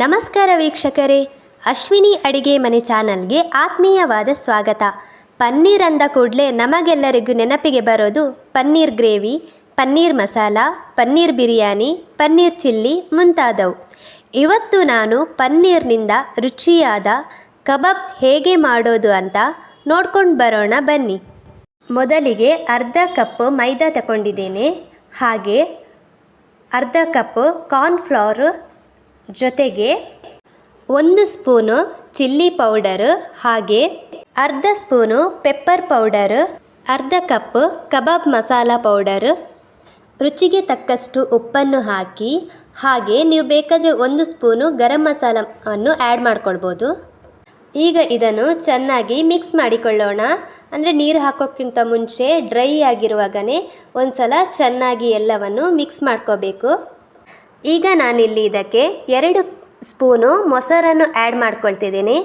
ನಮಸ್ಕಾರ ವೀಕ್ಷಕರೇ. ಅಶ್ವಿನಿ ಅಡಿಗೆ ಮನೆ ಚಾನಲ್ಗೆ ಆತ್ಮೀಯವಾದ ಸ್ವಾಗತ. ಪನ್ನೀರ್ ಅಂದ ಕೂಡಲೇ ನಮಗೆಲ್ಲರಿಗೂ ನೆನಪಿಗೆ ಬರೋದು ಪನ್ನೀರ್ ಗ್ರೇವಿ, ಪನ್ನೀರ್ ಮಸಾಲ, ಪನ್ನೀರ್ ಬಿರಿಯಾನಿ, ಪನ್ನೀರ್ ಚಿಲ್ಲಿ ಮುಂತಾದವು. ಇವತ್ತು ನಾನು ಪನ್ನೀರ್ನಿಂದ ರುಚಿಯಾದ ಕಬಾಬ್ ಹೇಗೆ ಮಾಡೋದು ಅಂತ ನೋಡ್ಕೊಂಡು ಬರೋಣ ಬನ್ನಿ. ಮೊದಲಿಗೆ ಅರ್ಧ ಕಪ್ ಮೈದಾ ತಗೊಂಡಿದ್ದೇನೆ ಹಾಗೆ ಅರ್ಧ ಕಪ್ ಕಾರ್ನ್ಫ್ಲವರ್ ಜೊತೆಗೆ ಒಂದು ಸ್ಪೂನು ಚಿಲ್ಲಿ ಪೌಡರ್ ಹಾಗೆ ಅರ್ಧ ಸ್ಪೂನು ಪೆಪ್ಪರ್ ಪೌಡರ್, ಅರ್ಧ ಕಪ್ ಕಬಾಬ್ ಮಸಾಲ ಪೌಡರ್. ರುಚಿಗೆ ತಕ್ಕಷ್ಟು ಉಪ್ಪನ್ನು ಹಾಕಿ, ಹಾಗೆ ನೀವು ಬೇಕಾದರೆ ಒಂದು ಸ್ಪೂನು ಗರಂ ಮಸಾಲವನ್ನು ಆ್ಯಡ್ ಮಾಡ್ಕೊಳ್ಬೋದು. ಈಗ ಇದನ್ನು ಚೆನ್ನಾಗಿ ಮಿಕ್ಸ್ ಮಾಡಿಕೊಳ್ಳೋಣ. ಅಂದರೆ ನೀರು ಹಾಕೋಕ್ಕಿಂತ ಮುಂಚೆ ಡ್ರೈ ಆಗಿರುವಾಗಲೇ ಒಂದು ಸಲ ಚೆನ್ನಾಗಿ ಎಲ್ಲವನ್ನು ಮಿಕ್ಸ್ ಮಾಡ್ಕೋಬೇಕು. ಈಗ ನಾನಿಲ್ಲಿ ಇದಕ್ಕೆ ಎರಡು ಸ್ಪೂನು ಮೊಸರನ್ನು ಆ್ಯಡ್ ಮಾಡ್ಕೊಳ್ತಿದ್ದೀನಿ.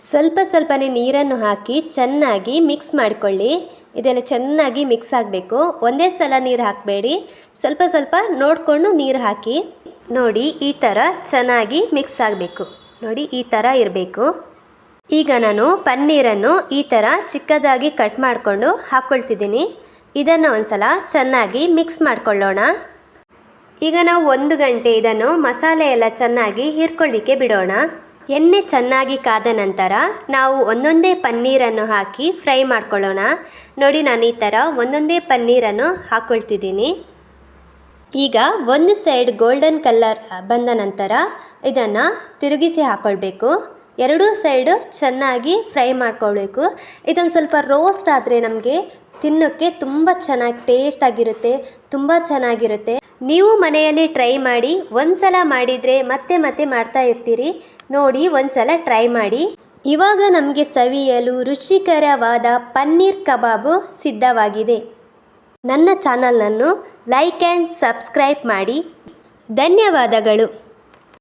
ಸ್ವಲ್ಪ ಸ್ವಲ್ಪನೇ ನೀರನ್ನು ಹಾಕಿ ಚೆನ್ನಾಗಿ ಮಿಕ್ಸ್ ಮಾಡಿಕೊಳ್ಳಿ. ಇದೆಲ್ಲ ಚೆನ್ನಾಗಿ ಮಿಕ್ಸ್ ಆಗಬೇಕು. ಒಂದೇ ಸಲ ನೀರು ಹಾಕಬೇಡಿ. ಸ್ವಲ್ಪ ಸ್ವಲ್ಪ ನೋಡಿಕೊಂಡು ನೀರು ಹಾಕಿ. ನೋಡಿ, ಈ ಥರ ಚೆನ್ನಾಗಿ ಮಿಕ್ಸ್ ಆಗಬೇಕು. ನೋಡಿ, ಈ ಥರ ಇರಬೇಕು. ಈಗ ನಾನು ಪನ್ನೀರನ್ನು ಈ ಥರ ಚಿಕ್ಕದಾಗಿ ಕಟ್ ಮಾಡಿಕೊಂಡು ಹಾಕ್ಕೊಳ್ತಿದ್ದೀನಿ. ಇದನ್ನು ಒಂದು ಸಲ ಚೆನ್ನಾಗಿ ಮಿಕ್ಸ್ ಮಾಡಿಕೊಳ್ಳೋಣ. ಈಗ ನಾವು ಒಂದು ಗಂಟೆ ಇದನ್ನು ಮಸಾಲೆ ಎಲ್ಲ ಚೆನ್ನಾಗಿ ಹೀರ್ಕೊಳ್ಳಿಕ್ಕೆ ಬಿಡೋಣ. ಎಣ್ಣೆ ಚೆನ್ನಾಗಿ ಕಾದ ನಂತರ ನಾವು ಒಂದೊಂದೇ ಪನ್ನೀರನ್ನು ಹಾಕಿ ಫ್ರೈ ಮಾಡ್ಕೊಳ್ಳೋಣ. ನೋಡಿ ನಾನು ಈ ಥರ ಒಂದೊಂದೇ ಪನ್ನೀರನ್ನು ಹಾಕ್ಕೊಳ್ತಿದ್ದೀನಿ. ಈಗ ಒಂದು ಸೈಡ್ ಗೋಲ್ಡನ್ ಕಲರ್ ಬಂದ ನಂತರ ಇದನ್ನು ತಿರುಗಿಸಿ ಹಾಕ್ಕೊಳ್ಬೇಕು. ಎರಡೂ ಸೈಡು ಚೆನ್ನಾಗಿ ಫ್ರೈ ಮಾಡ್ಕೊಳ್ಬೇಕು. ಇದೊಂದು ಸ್ವಲ್ಪ ರೋಸ್ಟ್ ಆದರೆ ನಮಗೆ ತಿನ್ನೋಕ್ಕೆ ತುಂಬ ಚೆನ್ನಾಗಿ ಟೇಸ್ಟ್ ಆಗಿರುತ್ತೆ ತುಂಬ ಚೆನ್ನಾಗಿರುತ್ತೆ. ನೀವು ಮನೆಯಲ್ಲಿ ಟ್ರೈ ಮಾಡಿ ಒಂದು ಸಲ ಮಾಡಿದರೆ ಮತ್ತೆ ಮತ್ತೆ ಮಾಡ್ತಾ ಇರ್ತೀರಿ. ನೋಡಿ ಒಂದು ಸಲ ಟ್ರೈ ಮಾಡಿ. ಇವಾಗ ನಮಗೆ ಸವಿಯಲು ರುಚಿಕರವಾದ ಪನ್ನೀರ್ ಕಬಾಬು ಸಿದ್ಧವಾಗಿದೆ. ನನ್ನ ಚಾನಲನ್ನು ಲೈಕ್ ಆ್ಯಂಡ್ ಸಬ್ಸ್ಕ್ರೈಬ್ ಮಾಡಿ. ಧನ್ಯವಾದಗಳು.